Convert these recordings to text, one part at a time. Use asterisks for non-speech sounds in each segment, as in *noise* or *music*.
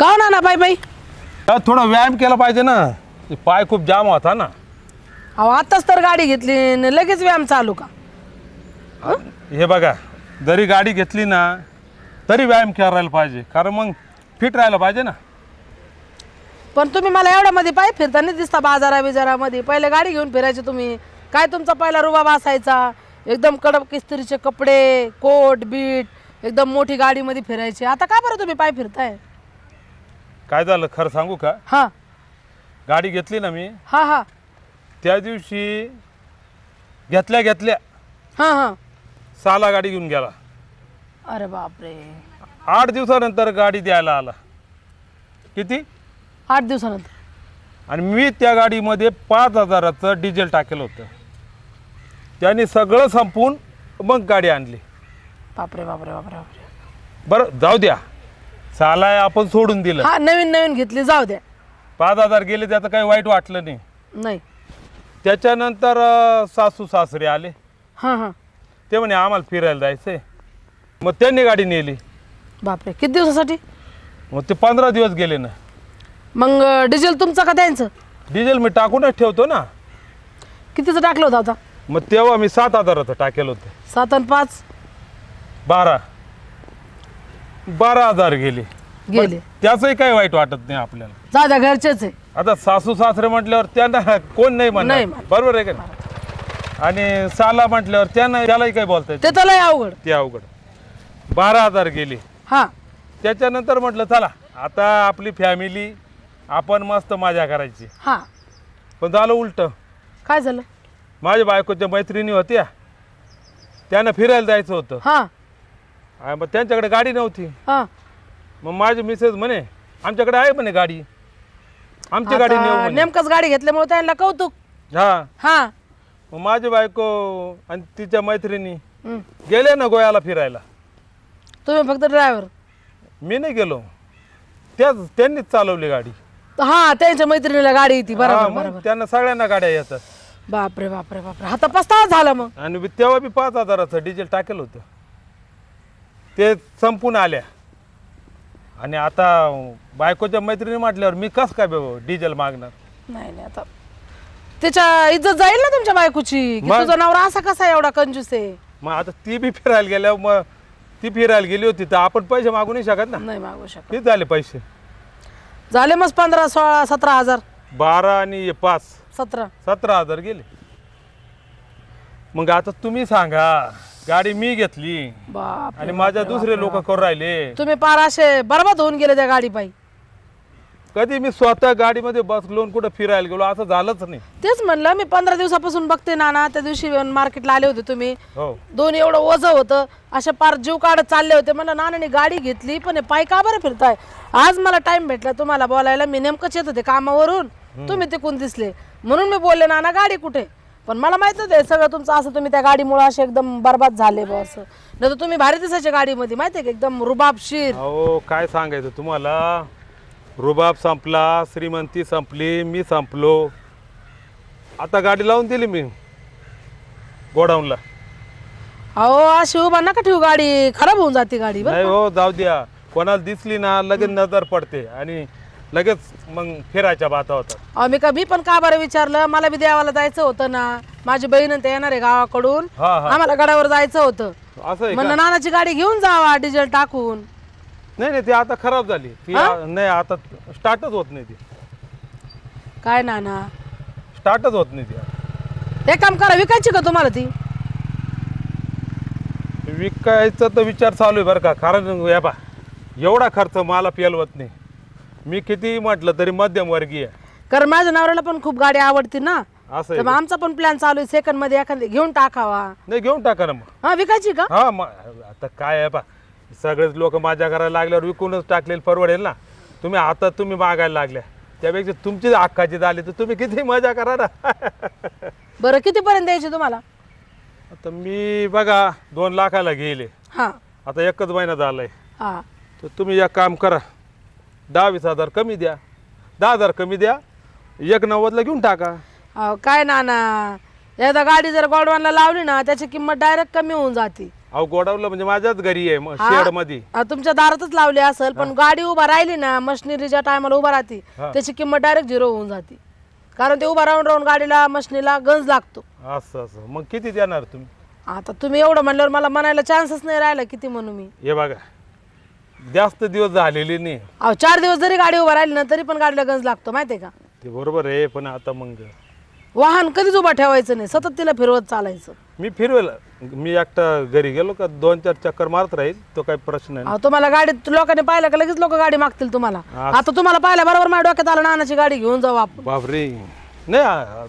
का ना ना बाई बाई? थोडा व्यायाम केला पाहिजे ना. ते पाय खूप जाम होता ना. अहो आताच तर गाडी घेतली न लगेच व्यायाम चालू का? हे? बघा जरी गाडी घेतली ना तरी व्यायाम करायला पाहिजे. कारण मग फिट राहायला पाहिजे ना. पण तुम्ही मला एवढ्यामध्ये पाय फिरताना दिसता बाजारा बिजारामध्ये. पहिले गाडी घेऊन फिरायचे तुम्ही. काय तुमचा पहिला रुबाब असायचा? एकदम कडक किस्त्रीचे कपडे कोट बीट एकदम मोठी गाडीमध्ये फिरायचे. आता का बरं तुम्ही पाय फिरताय? काय झालं खरं सांगू का? हा. गाडी घेतली ना मी. हा हा. त्या दिवशी घेतल्या घेतल्या. हा हा. साला गाडी घेऊन गेला. अरे बापरे. आठ दिवसानंतर गाडी द्यायला आला. किती? आठ दिवसानंतर. आणि मी त्या गाडीमध्ये पाच हजाराचं डिझेल टाकेलं होतं. त्यांनी सगळं संपवून मग गाडी आणली. बापरे बापरे बापरे बापरे. बरं जाऊ द्या. साला आपण सोडून दिलं. हा नवीन नवीन घेतली जाऊ द्या. पाच हजार गेले त्याचं काही वाईट वाटलं नाही. नाही. त्याच्यानंतर अं, सासू सासरे आले. हा हा. ते म्हणे आम्हाला फिरायला जायचंय. मग त्यांनी गाडी नेली. बापरे किती दिवसासाठी? मग ते पंधरा दिवस गेले ना. मग डिझेल तुमचं का त्यांचं? डिझेल मी टाकूनच ठेवतो ना. कितीचं टाकलं होतं आता? मग तेव्हा मी सात हजाराचं टाकेलं होतं. सात आणि पाच? बारा. बारा हजार गेले. गेले. त्याचंही काही वाईट वाटत नाही आपल्याला? द्या घरचेच आहे. आता सासू सासरे म्हटल्यावर त्यांना *laughs* कोण नाही नाही म्हणणार. बरोबर आहे का नाही? आणि साला म्हटल्यावर त्यांना त्यालाही काही बोलता येत ते तर लय अवघड. ते अवघड. बारा हजार गेले. हा. त्याच्यानंतर म्हटलं चला आता आपली फॅमिली आपण मस्त मजा करायची. हा. पण झालं उलट. काय झालं? माझ्या बायकोच्या मैत्रिणी होत्या. त्यांना फिरायला जायचं होतं. हा. मग त्यांच्याकडे गाडी नव्हती. हा. मग माझी मिसेस म्हणे आमच्याकडे आहे म्हणे गाडी. आमची गाडी नेऊ आता म्हणे. नेमकंच गाडी घेतल्यामुळे त्यांना कौतुक. हा. हा. मग माझी बायको आणि तिच्या मैत्रिणी हम्म. गेले ना गोव्याला फिरायला. तुम्ही फक्त ड्रायव्हर मी नाही गेलो. त्याच त्यांनीच चालवली गाडी. हा त्यांच्या मैत्रिणीला गाडी येते. हा, बरोबर मग बरोबर. त्यांना सगळ्यांना गाड्या येतात. बापरे बापरे बापरे. आता पस्तावा झाला मग. आणि तेव्हा बी पाच हजाराचं डिझेल टाकेल होतं. ते संपून आल्या. आणि आता बायकोच्या मैत्रिणी म्हटल्यावर मी कस काय बाबा डिझेल मागणार? नाही नाही आता त्याच्या इज्जत जाईल ना तुमच्या बायकोची? की मग? तुझा नवरा असा कसा एवढा कंजूस आहे? मग आता ती बी फिरायला गेल्यावर मग ती फिरायला गेली होती तर आपण पैसे मागू नाही शकत ना? नाही मागू शकत. किती झाले पैसे? झाले मग पंधरा सोळा सतरा हजार. बारा आणि हे पाच. सतरा. सतरा हजार गेले. मग आता तुम्ही सांगा गाडी मी घेतली. बाप आणि माझ्या दुसरे लोक करून राहिले. तुम्ही पार असे बरबाद होऊन गेले त्या गाडी पायी कधी मी स्वतः गाडीमध्ये बसलो कुठं फिरायला गेलो असं झालंच नाही. तेच म्हणलं मी पंधरा दिवसापासून बघते नाना त्या दिवशी मार्केटला आले होते तुम्ही. हो. दोन एवढं ओझं होतं असे पार जीव काढत चालले होते. म्हणलं नानाने गाडी घेतली पण हे पाय का बरं फिरताय? आज मला टाइम भेटला तुम्हाला बोलायला. मी नेमकंच येत होते कामावरून. तुम्ही तिकून दिसले. म्हणून मी बोलले नाना गाडी कुठे? पण मला माहीत होते सगळं तुमचं असं तुम्ही त्या गाडीमुळे असे एकदम बरबाद झाले बा असं. नाही तर तुम्ही भारी दिसायचे गाडीमध्ये माहितीये का? एकदम रुबाबशीर अहो काय सांगायचं तुम्हाला? रुबाब संपला श्रीमंती संपली मी संपलो. आता गाडी लावून दिली मी गोडाऊनला. अहो अशी उभा नका ठेवू गाडी खराब होऊन जाते गाडी बरं नाही हो जाऊ द्या. कोणाला दिसली ना लगेच नजर पडते. आणि लगेच मग फिरायच्या बाता होतात. अहो मी का मी पण का बरं विचारलं? मला बी देवाला जायचं होतं ना. माझी बहीण आणि ते येणार आहे गावाकडून. हा हा. आम्हाला गडावर जायचं होतं. असं आहे का? म्हणलं नानाची गाडी घेऊन जावा डिझेल टाकून. नाही नाही ती आता खराब झाली. ती आ- नाही आता स्टार्टच होत नाही ती. काय नाना? स्टार्टच होत नाही ती एक काम करा विकायची का तुम्हाला ती? विकायचा तर विचार चालू आहे बरं का. कारण या बा एवढा खर्च मला पेलवत नाही. मी किती म्हटलं तरी मध्यमवर्गीय. कारण माझ्या नवऱ्याला पण खूप गाडी आवडती ना. असं तर आहे मग आमचा पण प्लॅन चालू आहे. सेकंडमध्ये एखादी घेऊन टाकावा. नाही घेऊन टाका ना मग. हा विकायची का? हा मग आता काय आहे बा सगळेच लोक माझ्या घराला लागल्यावर विकूनच टाकलेलं परवडेल ना. तुम्ही आता तुम्ही मागायला लागल्या. त्यापेक्षा तुमची अक्काची झाली तर तुम्ही किती मजा करा ना. *laughs* बरं किती पर्यंत द्यायची तुम्हाला? आता मी बघा दोन लाखाला गेले. हा. आता एकच महिना झालाय. हा. तर तुम्ही एक काम करा. दहा वीस हजार कमी द्या. दहा हजार कमी द्या. एक नव्वदला घेऊन टाका. अहो, काय नाना? एकदा गाडी जर गोडवानला लावली ना त्याची किंमत डायरेक्ट कमी होऊन जाते. अहो गोडावलं म्हणजे माझ्याच घरी आहे हा. शेडमध्ये तुमच्या दारातच लावली असेल पण गाडी उभा राहिली ना मशिनरीच्या टायमाला उभा राहते हा. त्याची किंमत डायरेक्ट झिरो होऊन जाते. कारण ते उभा राहून राहून गाडीला मशिनीला गंज लागतो. असं असं. मग किती देणार तुम्ही? आता तुम्ही एवढं म्हणल्यावर मला म्हणायला चान्सच नाही राहिला किती म्हणू मी. हे बघा. जास्त दिवस झालेले नाही. अहो चार दिवस जरी गाडी उभा राहिली ना तरी पण गाडीला गंज लागतो माहितीये का? ते बरोबर आहे पण आता मग वाहन कधीच उभा ठेवायचं नाही सतत तिला फिरवत चालायचं. मी फिरवेल. मी एकटा घरी गेलो का दोन चार चक्कर मारत राहील तो काही प्रश्न नाही. अहो तुम्हाला गाडीत लोकांनी पाहिलं का लगेच लोक गाडी मागतील तुम्हाला. आता तुम्हाला पाहिलं बरोबर माझ्या डोक्यात आलं नानाची गाडी घेऊन जाऊ आपण. बापरे. नाही आ-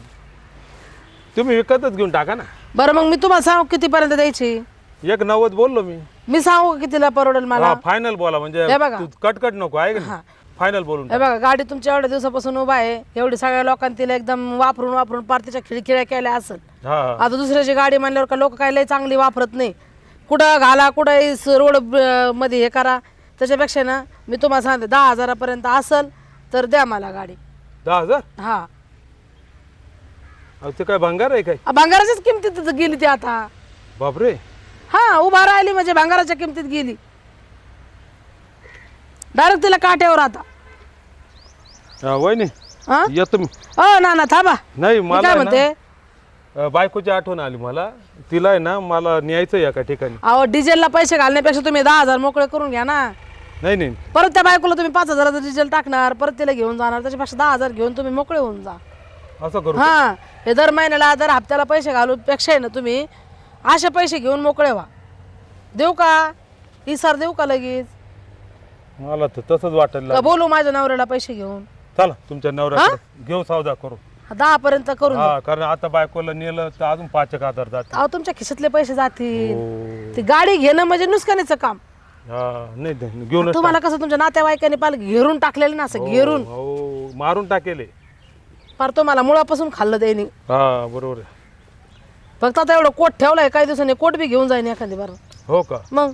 तुम्ही विकतच घेऊन टाका ना. बरं मग मी तुम्हाला सांगू कितीपर्यंत द्यायची? एक नव्वद बोललो मी. मी सांगू का कितीला परवडेल मला? फायनल बोला म्हणजे हे बघा. कटकट नको आहे का फायनल बोलून हे बघा गाडी तुमच्या एवढ्या दिवसापासून उभा आहे एवढी सगळ्या लोकांनी तिला एकदम वापरून वापरून पार तिच्या खिळखिळ्या केल्या असेल. हा. हा. आता दुसऱ्याची गाडी म्हणल्यावर का लोक काही लय चांगली वापरत नाही. कुठं घाला कुठं रोडमध्ये हे करा. त्याच्यापेक्षा ना मी तुम्हाला सांगते दहा हजारापर्यंत असल तर द्या मला गाडी. दहा हजार? हा. अहो, ते काय भंगार आहे काय? आ, भंगाराच्याच किमतीत गेली ती आता. बापरे. हा उभा राहिली म्हणजे भंगाराच्या किमतीत गेली. डायरेक्ट तिला काट्यावर आता. हा, वहिनी हा? येतो मी अ ना ना थांबा नाही मला काय आहे म्हणते? अं, बायकोची आठवण आली मला. तिला आहे ना मला न्यायचं आहे एका ठिकाणी. अहो डिझेलला पैसे घालण्यापेक्षा तुम्ही दहा हजार मोकळे करून घ्या ना. नाही नाही. परत त्या बायकोला तुम्ही पाच हजाराचं डिझेल टाकणार परत तिला घेऊन जाणार त्याच्यापेक्षा दहा हजार घेऊन तुम्ही मोकळे होऊन जा. असं करू हा हे दर महिन्याला दर हप्त्याला पैसे घालून पेक्षा आहे ना तुम्ही असे पैसे घेऊन मोकळे व्हा. देऊ का? इसार देऊ का लगेच? मला तर तसंच वाटायला का लागलं. बोलू माझ्या नवऱ्याला पैसे घेऊन? चला तुमच्या नवऱ्याकडे घेऊ सौदा करू. दहा पर्यंत करून. हा कारण आता बायकोला नेलं तर अजून पाच एक हजार जाते अहो तुमच्या खिशातले पैसे जातील. हो. ती गाडी घेणं म्हणजे नुसकानीचं काम. हा नाही नाही, घेऊनच तुम्हाला कसं तुमच्या नातेवाईकांनी पाल घेरून टाकलेलं ना असं घेरून. हो मारून टाकेले. फार तुम्हाला मुळापासून खाल्लं त्यांनी. हा बरोबर आहे. फक्त आता एवढं कोट ठेवलाय काही दिवसांनी कोट बी घेऊन जाईन एखादी बरं. हो का? मग?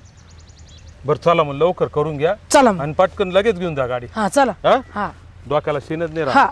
बरं चला मग लवकर करून घ्या चला मग. आणि पटकन लगेच घेऊन जा गाडी. हा चला. हा? हा. डोक्याला शिनच नाही राहत. हा.